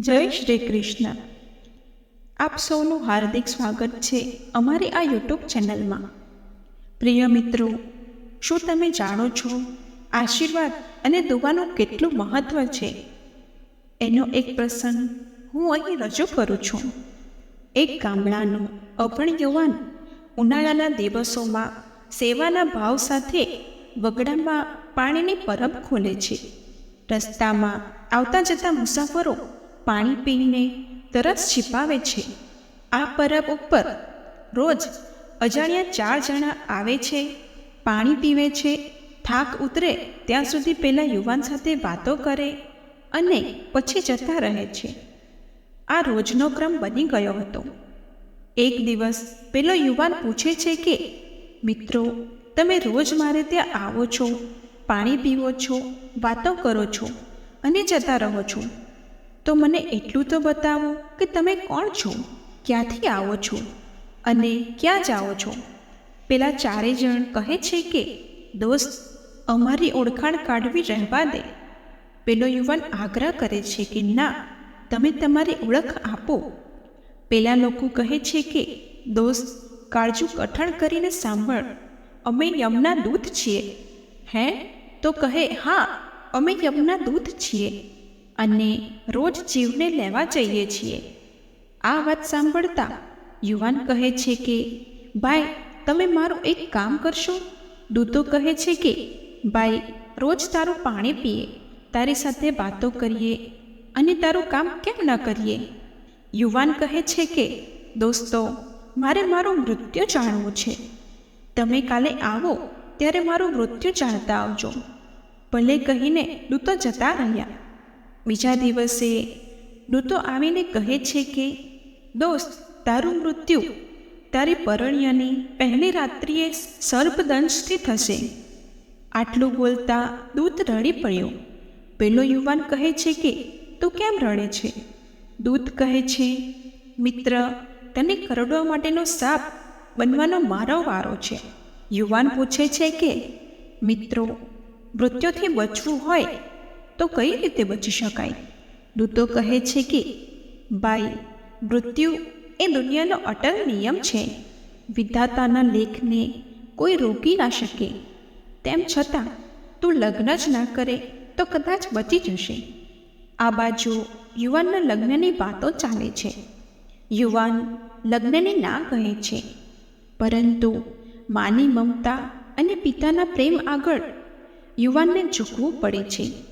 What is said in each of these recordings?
જય શ્રી કૃષ્ણ. આપ સૌનું હાર્દિક સ્વાગત છે અમારી આ યુટ્યુબ ચેનલમાં. પ્રિય મિત્રો, શું તમે જાણો છો આશીર્વાદ અને દુવાનું કેટલું મહત્ત્વ છે? એનો એક પ્રસંગ હું અહીં રજૂ કરું છું. એક ગામડાનો અભણ યુવાન ઉનાળાના દિવસોમાં સેવાના ભાવ સાથે વગડામાં પાણીની પરબ ખોલે છે. રસ્તામાં આવતા જતા મુસાફરો પાણી પીને તરસ છિપાવે છે. આ પરબ ઉપર રોજ અજાણ્યા ચાર જણા આવે છે, પાણી પીવે છે, થાક ઉતરે ત્યાં સુધી પેલા યુવાન સાથે વાતો કરે અને પછી જતા રહે છે. આ રોજનો ક્રમ બની ગયો હતો. એક દિવસ પેલો યુવાન પૂછે છે કે, મિત્રો, તમે રોજ મારે ત્યાં આવો છો, પાણી પીવો છો, વાતો કરો છો અને જતા રહો છો. તો મને એટલું તો બતાવો કે તમે કોણ છો? ક્યાંથી આવો છો? અને ક્યાં જાઓ છો? પેલા ચારે જણ કહે છે કે, દોસ્ત, અમારી ઓળખાણ કાઢવી રહેવા દે. પેલો યુવાન આગ્રહ કરે છે કે, ના, તમે તમારી ઓળખ આપો. પેલા લોકો કહે છે કે, દોસ્ત, કાળજું કઠણ કરીને સાંભળ, અમે યમના દૂત છીએ. હે? તો કહે, હા, અમે યમના દૂત છીએ. અને રોજ જીવને લેવા જઈએ છીએ. આ વાત સાંભળતા યુવાન કહે છે કે, ભાઈ, તમે મારું એક કામ કરશો? દૂતો કહે છે કે, ભાઈ, રોજ તારું પાણી પીએ, તારી સાથે વાતો કરીએ અને તારું કામ કેમ ન કરીએ? યુવાન કહે છે કે, દોસ્તો, મારે મારું મૃત્યુ જાણવું છે. તમે કાલે આવો, ત્યારે મારું મૃત્યુ જાણતા આવજો. ભલે કહીને દૂતો જતા રહ્યા. બીજા દિવસે દૂતો આવીને કહે છે કે, દોસ્ત, તારું મૃત્યુ તારી પરણ્યની પહેલી રાત્રિએ સર્પદંશથી થશે. આટલું બોલતા દૂત રડી પડ્યો. પેલો યુવાન કહે છે કે, તું કેમ રડે છે? દૂત કહે છે, મિત્ર, તને કરડવા માટેનો સાપ બનવાનો મારો વારો છે. યુવાન પૂછે છે કે, મિત્રો, મૃત્યુથી બચવું હોય તો કઈ રીતે બચી શકાય? દૂતો કહે છે કે ભાઈ મૃત્યુ એ દુનિયાનો અટલ નિયમ છે. વિધાતાના લેખને કોઈ રોકી ના શકે. તેમ છતાં, તું લગ્ન જ ના કરે તો કદાચ બચી જશે. આ બાજુ યુવાનના લગ્નની વાતો ચાલે છે. યુવાન લગ્નને ના કહે છે. પરંતુ માની મમતા અને પિતાના પ્રેમ આગળ યુવાનને ઝૂકવું પડે છે.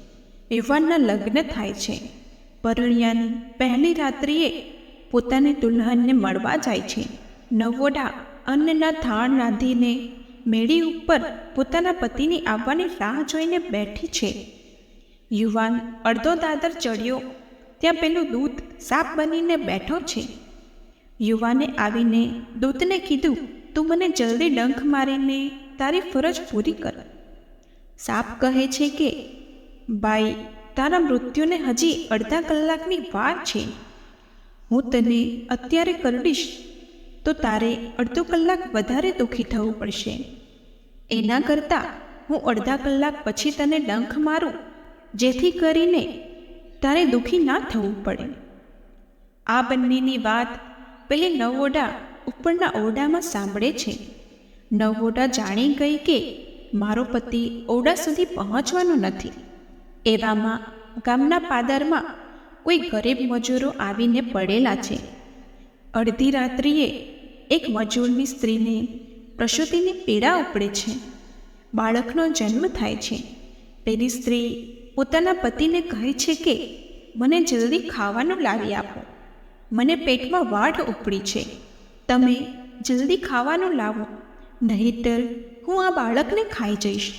યુવાનના લગ્ન થાય છે. પરણિયાની પહેલી રાત્રિએ પોતાની દુલ્હનને મળવા જાય છે. નવોડા અન્નના થાળ રાંધીને મેળી ઉપર પોતાના પતિની આવવાની રાહ જોઈને બેઠી છે. યુવાન અડધો દાદર ચડ્યો. ત્યાં પેલું દૂધ સાપ બનીને બેઠો છે. યુવાને આવીને દૂતને કીધું, તું મને જલ્દી ડંખ મારીને તારી ફરજ પૂરી કર. સાપ કહે છે કે ભાઈ, તારા મૃત્યુને હજી અડધા કલાકની વાર છે. હું તને અત્યારે કરડીશ, તો તારે અડધો કલાક વધારે દુઃખી થવું પડશે. એના કરતાં હું અડધા કલાક પછી તને ડંખ મારું, જેથી કરીને તારે દુઃખી ના થવું પડે. આ બંનેની વાત પેલી નવોડા ઉપરના ઓરડામાં સાંભળે છે. નવોડા જાણી ગઈ કે મારો પતિ ઓરડા સુધી પહોંચવાનો નથી. એવામાં ગામના પાદરમાં કોઈ ગરીબ મજૂરો આવીને પડેલા છે. અડધી રાત્રિએ એક મજૂરની સ્ત્રીને પ્રસૂતિની પીડા ઉપડે છે. બાળકનો જન્મ થાય છે. પેલી સ્ત્રી પોતાના પતિને કહે છે કે, મને જલ્દી ખાવાનું લાવી આપો. મને પેટમાં વાઢ ઉપડી છે. તમે જલ્દી ખાવાનું લાવો. નહીતર હું આ બાળકને ખાઈ જઈશ.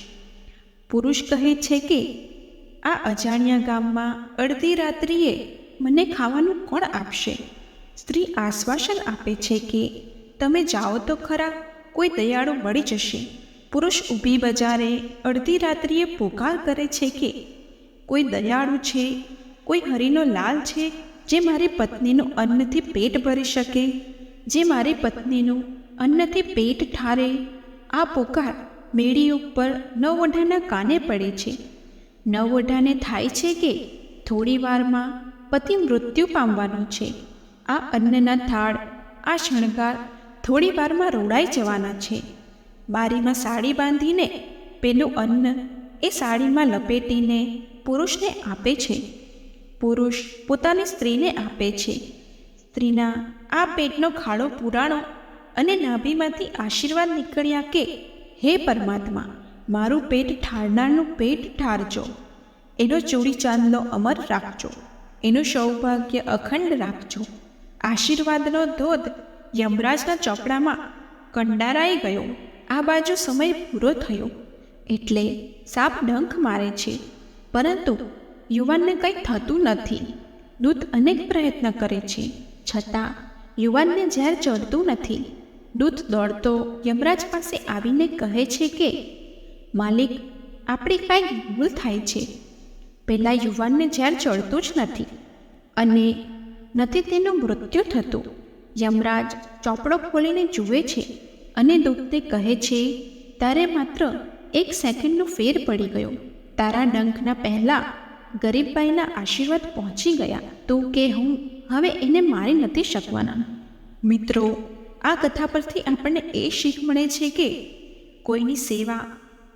પુરુષ કહે છે કે આ અજાણ્યા ગામમાં અડધી રાત્રિએ મને ખાવાનું કોણ આપશે? સ્ત્રી આશ્વાસન આપે છે કે તમે જાઓ તો ખરા, કોઈ દયાળુ મળી જશે. પુરુષ ઊભી બજારે અડધી રાત્રિએ પોકાર કરે છે કે કોઈ દયાળુ છે, કોઈ હરીનો લાલ છે જે મારી પત્નીનું અન્નથી પેટ ભરી શકે, જે મારી પત્નીનું અન્નથી પેટ ઠારે. આ પોકાર મેળી ઉપર નવવઢાના કાને પડે છે. નવવઢાને થાય છે કે થોડી વારમાં પતિ મૃત્યુ પામવાનો છે. આ અન્નના થાળ, આ શણગાર થોડી વારમાં રોડાઈ જવાના છે. બારીમાં સાડી બાંધીને પેલું અન્ન એ સાડીમાં લપેટીને પુરુષને આપે છે. પુરુષ પોતાની સ્ત્રીને આપે છે. સ્ત્રીના આ પેટનો ખાડો પુરાણો અને નાભીમાંથી આશીર્વાદ નીકળ્યા કે, હે પરમાત્મા મારું પેટ ઠારનારનું પેટ ઠારજો. એનો ચોરી ચાંદલો અમર રાખજો. એનું સૌભાગ્ય અખંડ રાખજો. આશીર્વાદનો ધોધ યમરાજના ચોપડામાં કંડારાઈ ગયો. આ બાજુ સમય પૂરો થયો. એટલે સાપ ડંખ મારે છે. પરંતુ યુવાનને કંઈ થતું નથી. દૂત અનેક પ્રયત્ન કરે છે. છતાં યુવાનને ઝેર ચડતું નથી. દૂત દોડતો યમરાજ પાસે આવીને કહે છે કે માલિક, આપણી કાંઈ ભૂલ થાય છે. પહેલાં યુવાનને ઝેર ચડતું જ નથી અને નથી તેનું મૃત્યુ થતું. યમરાજ ચોપડો ખોલીને જુએ છે અને દૂતને કહે છે, તારે માત્ર એક સેકન્ડનો ફેર પડી ગયો. તારા ડંખના પહેલાં ગરીબભાઈના આશીર્વાદ પહોંચી ગયા. તું કે હું હવે એને મારી નથી શકવાના. મિત્રો, આ કથા પરથી આપણને એ શીખ મળે છે કે કોઈની સેવા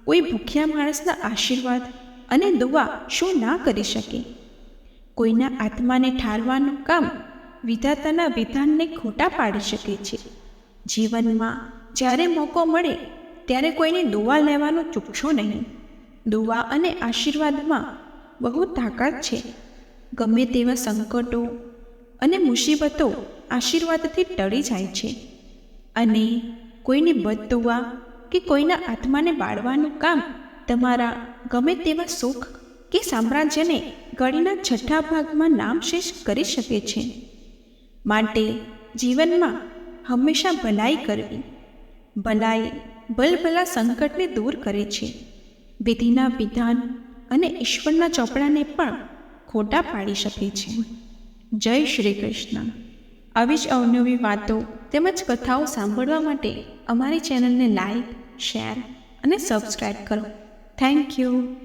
કોઈ ભૂખ્યા માણસના આશીર્વાદ અને દુઆ શું ના કરી શકે? કોઈના આત્માને ઠારવાનું કામ વિધાતાના વિધાનને ખોટા પાડી શકે છે. જીવનમાં જ્યારે મોકો મળે, ત્યારે કોઈની દુવા લેવાનું ચૂકશો નહીં. દુવા અને આશીર્વાદમાં બહુ તાકાત છે. ગમે તેવા સંકટો અને મુસીબતો આશીર્વાદથી ટળી જાય છે. અને કોઈની બદદુઆ કે કોઈના આત્માને બાળવાનું કામ તમારા ગમે તેવા સુખ કે સામ્રાજ્યને ગળીના છઠ્ઠા ભાગમાં નામશેષ કરી શકે છે. માટે જીવનમાં હંમેશા ભલાઈ કરવી. ભલાઈ ભલભલા સંકટને દૂર કરે છે. વિધિના વિધાન અને ઈશ્વરના ચોપડાને પણ ખોટા પાડી શકે છે. જય શ્રી કૃષ્ણ. આવી જ અવનવી વાતો તેમજ કથાઓ સાંભળવા માટે અમારી ચેનલને લાઈક શેર અને સબસ્ક્રાઈબ કરો. Thank you.